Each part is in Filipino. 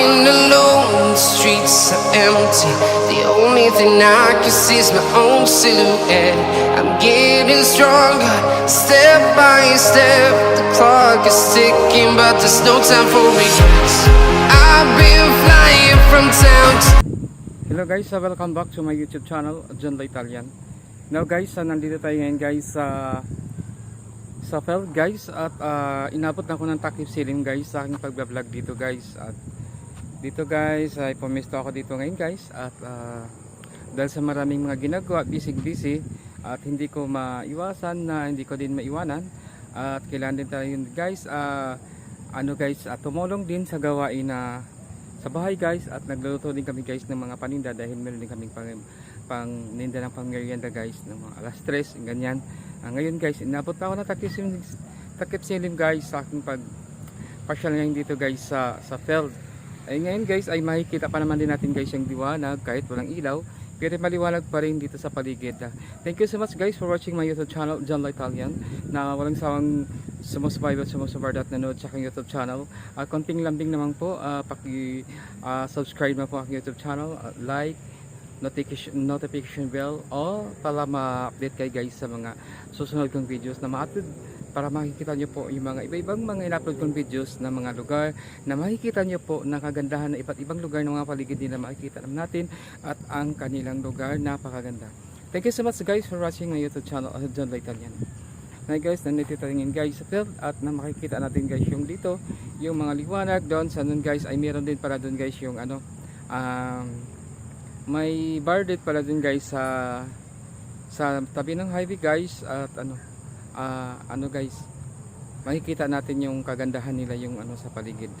Walking alone, the streets are empty. The only thing I can see is my own silhouette. I'm getting stronger, step by step. The clock is ticking, but there's no time for regrets. I've been flying from town to Hello guys, uh, welcome back to my YouTube channel, John Italian. Now guys, uh, nandito tayo ngayon guys sa sa field guys at uh, inabot na ako ng takip silim guys sa aking pagbablog dito guys at dito guys ay pumisto ako dito ngayon guys at uh, dahil sa maraming mga ginagawa, busy busy at hindi ko maiwasan na hindi ko din maiwanan at kailangan din tayo guys uh, ano guys, uh, tumulong din sa gawain na sa bahay guys at nagluluto din kami guys ng mga paninda dahil meron din kaming pang, pang ninda ng pangmerienda guys ng mga alas 3 ganyan. Ah, ngayon guys inabot na ako na takip silim, takip silim guys sa aking pag pasyal ngayon dito guys sa, sa field ay ngayon guys ay makikita pa naman din natin guys yung diwanag kahit walang ilaw pero maliwanag pa rin dito sa paligid. Ah, thank you so much guys for watching my youtube channel John La Italian na walang sawang sumusubaybay at sumusubar at nanood sa aking youtube channel. Uh, konting lambing naman po uh, paki uh, subscribe na po aking youtube channel uh, like notification, notification bell o para ma-update kayo guys sa mga susunod kong videos na ma-upload para makikita nyo po yung mga iba-ibang mga in-upload kong videos na mga lugar na makikita nyo po ng kagandahan ng iba't ibang lugar ng mga paligid din na makikita naman natin at ang kanilang lugar napakaganda. Thank you so much guys for watching my YouTube channel uh, John Italian. Na guys, nandito tayo guys sa field at na makikita natin guys yung dito, yung mga liwanag doon sa nun guys ay meron din para doon guys yung ano um, may bar date pala din guys sa sa tabi ng highway guys at ano ah, ano guys makikita natin yung kagandahan nila yung ano sa paligid.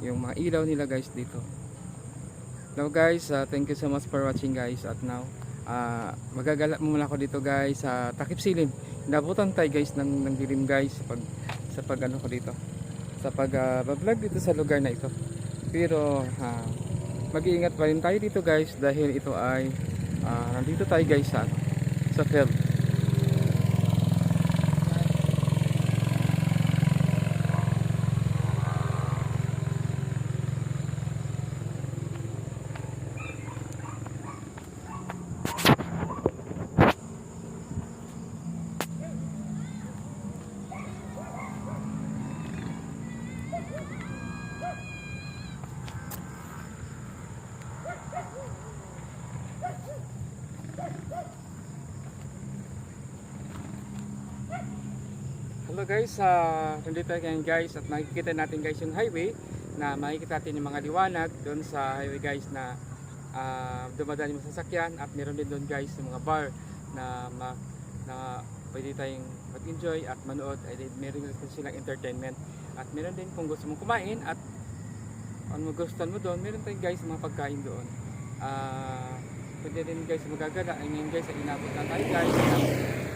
Yung mga ilaw nila guys dito. Now guys ah, thank you so much for watching guys. At now ah, magagala muna ako dito guys sa takip silim. Nabutan tayo guys ng, ng dilim guys sa pag sa pag ano ko dito. Sa pag ah, vlog dito sa lugar na ito. Pero ah, mag-iingat pa rin tayo dito guys dahil ito ay ah, nandito tayo guys sa sa field Hello guys, uh, nandito ngayon guys at makikita natin guys yung highway na makikita natin yung mga liwanag doon sa highway guys na uh, dumadaan yung sasakyan at meron din doon guys yung mga bar na, ma, na pwede tayong mag-enjoy at manood. Din meron din silang entertainment. At meron din kung gusto mong kumain at kung magustuhan mo doon meron tayong guys mga pagkain doon. Uh, pwede din guys magagala. Ay ngayon guys ay inabot na tayo guys ng,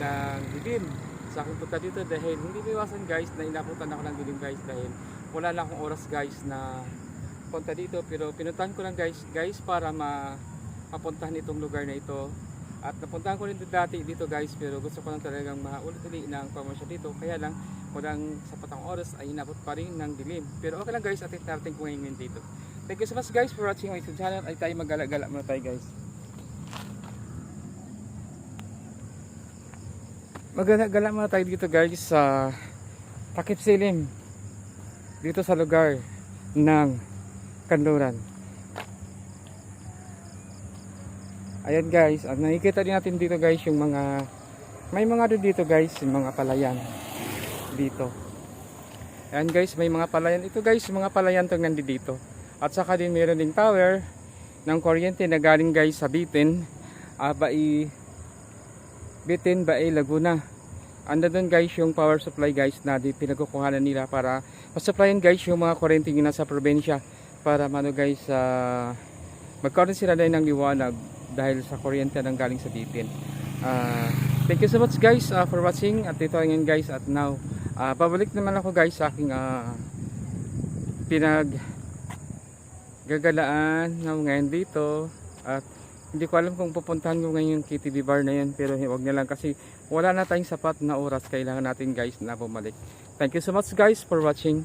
ng dilim sa aking punta dito dahil hindi ko iwasan guys na inabutan ako ng dilim guys dahil wala lang akong oras guys na punta dito. Pero pinuntahan ko lang guys guys para ma mapuntahan itong lugar na ito. At napuntahan ko rin dati dito guys pero gusto ko lang talagang maulit-uli ng promotion dito. Kaya lang walang sapat ang oras ay inabot pa rin ng dilim. Pero okay lang guys at itarating ko ngayon dito. Thank you so much guys for watching my YouTube channel. Ay tayo magala-gala muna tayo guys Magala muna tayo dito guys sa Takip Silim dito sa lugar ng Kanluran. Ayan guys, at nakikita din natin dito guys yung mga may mga doon dito guys, yung mga palayan dito. Ayan guys, may mga palayan ito guys, mga palayan tong nandito. At saka din meron ding tower ng kuryente na galing guys sa Bitin, Abai Bitin Bae Laguna. Anda doon guys yung power supply guys na di pinagkukuhanan nila para masupplyan guys yung mga kuryente yung nasa probinsya para mano guys uh, magkaroon sila din ng liwanag dahil sa kuryente nang galing sa Bitin. Uh, thank you so much guys uh, for watching at ito ngayon guys at now uh, babalik naman ako guys sa aking uh, pinag gagalaan ngayon dito at hindi ko alam kung pupuntahan ko ngayon yung KTV bar na yan pero wag na lang kasi wala na tayong sapat na oras kailangan natin guys na bumalik. Thank you so much guys for watching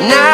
The